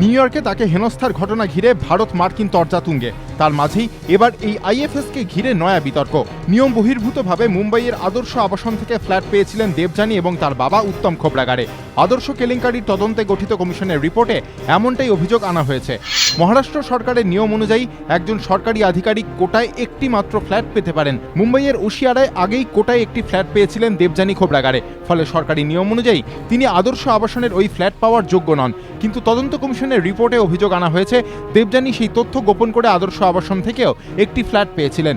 New ইয়র্কে তাকে হেনস্থার ঘটনা ঘিরে ভারত মার্কিন তর্জা তুঙ্গে তার মাঝেই এবার এই আইএফএসকে ঘিরে নয়া বিতর্ক। নিয়ম বহির্ভূতভাবে মুম্বাইয়ের আদর্শ আবাসন থেকে ফ্ল্যাট পেয়েছিলেন দেবযানী এবং তার বাবা উত্তম খোবরাগাড়ে। আদর্শ কেলেঙ্কারির তদন্তে গঠিত কমিশনের রিপোর্টে এমনটাই অভিযোগ আনা হয়েছে। মহারাষ্ট্র সরকারের নিয়ম অনুযায়ী একজন সরকারি আধিকারিক কোটায় একটি মাত্র ফ্ল্যাট পেতে পারেন। মুম্বাইয়ের ওশিয়ারায় আগেই কোটায় একটি ফ্ল্যাট পেয়েছিলেন দেবযানী খোবরাগাড়ে। ফলে সরকারি নিয়ম অনুযায়ী তিনি আদর্শ আবাসনের ওই ফ্ল্যাট পাওয়ার যোগ্য নন। কিন্তু তদন্ত কমিশনের রিপোর্টে অভিযোগ আনা হয়েছে, দেবযানী সেই তথ্য গোপন করে আদর্শ আবাসন থেকেও একটি ফ্ল্যাট পেয়েছিলেন।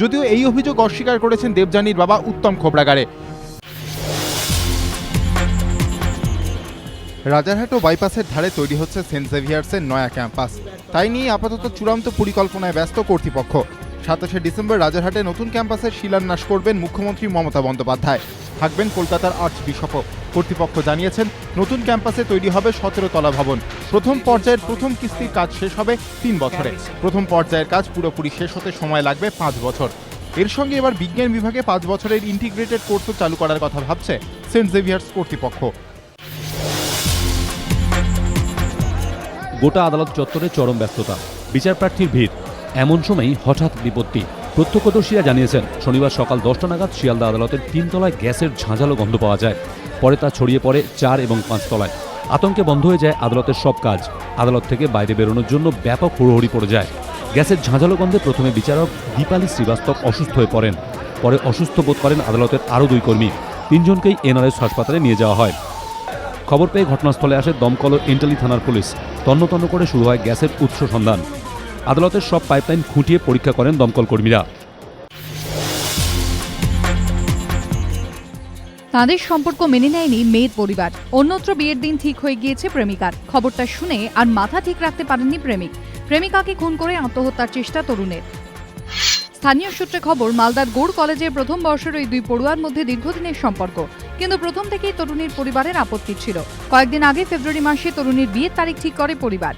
যদিও এই অভিযোগ অস্বীকার করেছেন দেবযানীর বাবা উত্তম খোবরাগারে রাজারহাট ও বাইপাসের ধারে তৈরি হচ্ছে সেন্ট জেভিয়ার্সের নয়া ক্যাম্পাস। তাই নিয়ে আপাতত চূড়ান্ত পরিকল্পনায় ব্যস্ত কর্তৃপক্ষ। সাতাশে ডিসেম্বর রাজারহাটে নতুন ক্যাম্পাসের শিলান্যাস করবেন মুখ্যমন্ত্রী মমতা বন্দ্যোপাধ্যায়। থাকবেন কলকাতার আর্চ বিশপও কর্তৃপক্ষ জানিয়েছেন, নতুন ক্যাম্পাসে তৈরি হবে সতেরো তলা ভবন। প্রথম পর্যায়ের প্রথম কিস্তির কাজ শেষ হবে তিন বছরে। প্রথম পর্যায়ের কাজ পুরোপুরি শেষ হতে সময় লাগবে পাঁচ বছর। এর সঙ্গে এবার বিজ্ঞান বিভাগে পাঁচ বছরের ইন্টিগ্রেটেড কোর্সও চালু করার কথা ভাবছে সেন্ট জেভিয়ার্স কর্তৃপক্ষ। গোটা আদালত চত্বরে চরম ব্যস্ততা। বিচারপ্রার্থীর ভিড়। এমন সময়ই হঠাৎ বিপত্তি। প্রত্যক্ষদর্শীরা জানিয়েছেন, শনিবার সকাল দশটা নাগাদ শিয়ালদা আদালতের তিনতলায় গ্যাসের ঝাঁঝালো গন্ধ পাওয়া যায়। পরে তা ছড়িয়ে পড়ে চার এবং পাঁচতলায় আতঙ্কে বন্ধ হয়ে যায় আদালতের সব কাজ। আদালত থেকে বাইরে বেরোনোর জন্য ব্যাপক হুড়োহুড়ি পড়ে যায়। গ্যাসের ঝাঁঝালো গন্ধে প্রথমে বিচারক দীপালি শ্রীবাস্তব অসুস্থ হয়ে পড়েন। পরে অসুস্থ বোধ করেন আদালতের আরও দুই কর্মী। তিনজনকেই এনআরএস হাসপাতালে নিয়ে যাওয়া হয়। খবর পেয়ে ঘটনাস্থলে আসে দমকল ও ইন্টালি থানার পুলিশ। তন্ন তন্ন করে শুরু হয় গ্যাসের উৎস সন্ধান। আদালতের সব পাইপলাইন খুঁটিয়ে পরীক্ষা করেন দমকল কর্মীরা। তাঁদের সম্পর্ক মেনে নেয়নি মেয়ের পরিবার। অন্যত্র বিয়ের দিন ঠিক হয়ে গিয়েছে প্রেমিকার। খবরটা শুনে আর মাথা ঠিক রাখতে পারেননি প্রেমিক। প্রেমিকাকে খুন করে আত্মহত্যার চেষ্টা তরুণের। স্থানীয় সূত্রে খবর, মালদার গোড় কলেজের প্রথম বর্ষের ওই দুই পড়ুয়ার মধ্যে দীর্ঘদিনের সম্পর্ক। কিন্তু প্রথম থেকেই তরুণীর পরিবারের আপত্তি ছিল। কয়েকদিন আগে ফেব্রুয়ারি মাসে তরুণীর বিয়ের তারিখ ঠিক করে পরিবার।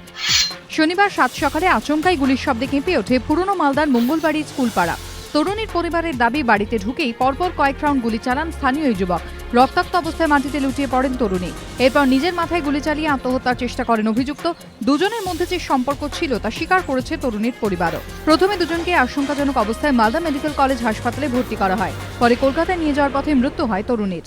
শনিবার সাত সকালে আচমকাই গুলির শব্দে কেঁপে ওঠে পুরনো মালদার মঙ্গলবাড়ির স্কুলপাড়া। তরুণীর পরিবারের দাবি, বাড়িতে ঢুকেই পরপর কয়েক রাউন্ড গুলি চালান স্থানীয় ওই যুবক। রক্তাক্ত অবস্থায় মাটিতে লুটিয়ে পড়েন তরুণী। এরপর নিজের মাথায় গুলি চালিয়ে আত্মহত্যার চেষ্টা করেন অভিযুক্ত। দুজনের মধ্যে যে সম্পর্ক ছিল তা স্বীকার করেছে তরুণীর পরিবারও। প্রথমে দুজনকে আশঙ্কাজনক অবস্থায় মালদা মেডিকেল কলেজ হাসপাতালে ভর্তি করা হয়। পরে কলকাতায় নিয়ে যাওয়ার পথে মৃত্যু হয় তরুণীর।